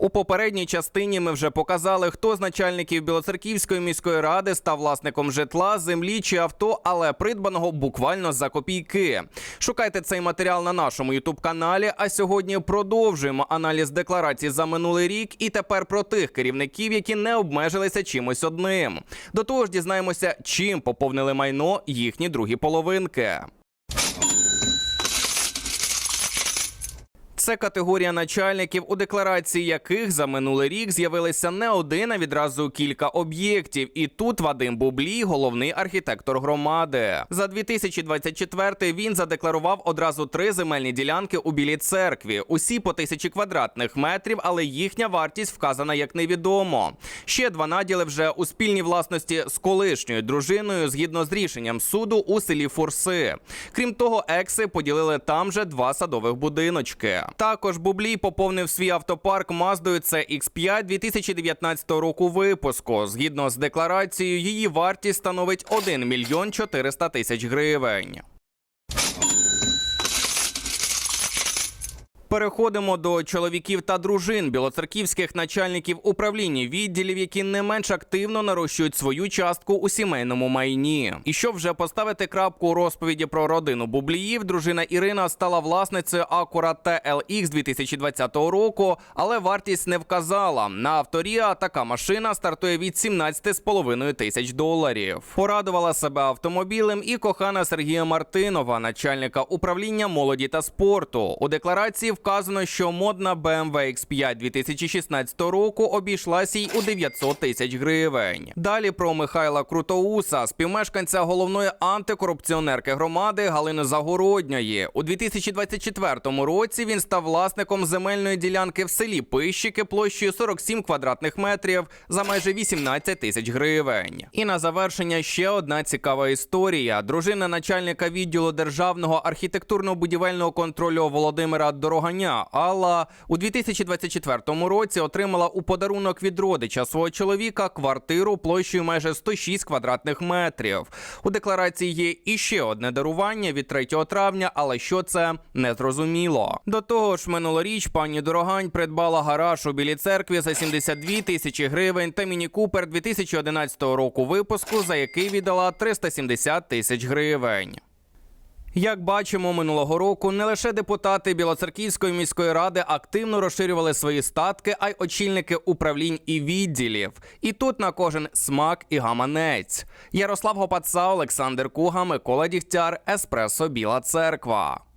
У попередній частині ми вже показали, хто з начальників Білоцерківської міської ради став власником житла, землі чи авто, але придбаного буквально за копійки. Шукайте цей матеріал на нашому ютуб каналі. А сьогодні продовжуємо аналіз декларацій за минулий рік і тепер про тих керівників, які не обмежилися чимось одним. До того ж, дізнаємося, чим поповнили майно їхні другі половинки. Це категорія начальників, у декларації яких за минулий рік з'явилися не один, а відразу кілька об'єктів. І тут Вадим Бублій, головний архітектор громади. За 2024 він задекларував одразу три земельні ділянки у Білій церкві. Усі по тисячі квадратних метрів, але їхня вартість вказана як невідомо. Ще два наділи вже у спільній власності з колишньою дружиною згідно з рішенням суду у селі Фурси. Крім того, екси поділили там же два садових будиночки. Також Бублій поповнив свій автопарк Маздою CX-5 2019 року випуску. Згідно з декларацією, її вартість становить 1 мільйон 400 тисяч гривень. Переходимо до чоловіків та дружин білоцерківських начальників управління відділів, які не менш активно нарощують свою частку у сімейному майні. І щоб вже поставити крапку у розповіді про родину Бубліїв, дружина Ірина стала власницею Acura TLX 2020 року, але вартість не вказала. На авторія така машина стартує від 17,5 тисяч доларів. Порадувала себе автомобілем і кохана Сергія Мартинова, начальника управління молоді та спорту. У декларації вказано, що модна BMW X5 2016 року обійшлася й у 900 тисяч гривень. Далі про Михайла Крутоуса, співмешканця головної антикорупціонерки громади Галини Загородньої. У 2024 році він став власником земельної ділянки в селі Пищики площею 47 квадратних метрів за майже 18 тисяч гривень. І на завершення ще одна цікава історія. Дружина начальника відділу державного архітектурно-будівельного контролю Володимира Дороганя Алла у 2024 році отримала у подарунок від родича свого чоловіка квартиру площею майже 106 квадратних метрів. У декларації є іще одне дарування від 3 травня, але що це не зрозуміло. До того ж, минулоріч пані Дорогань придбала гараж у Білій церкві за 72 тисячі гривень та міні-купер 2011 року випуску, за який віддала 370 тисяч гривень. Як бачимо, минулого року не лише депутати Білоцерківської міської ради активно розширювали свої статки, а й очільники управлінь і відділів. І тут на кожен смак і гаманець. Ярослав Гопаца, Олександр Куга, Микола Дігтяр, Еспресо Біла Церква.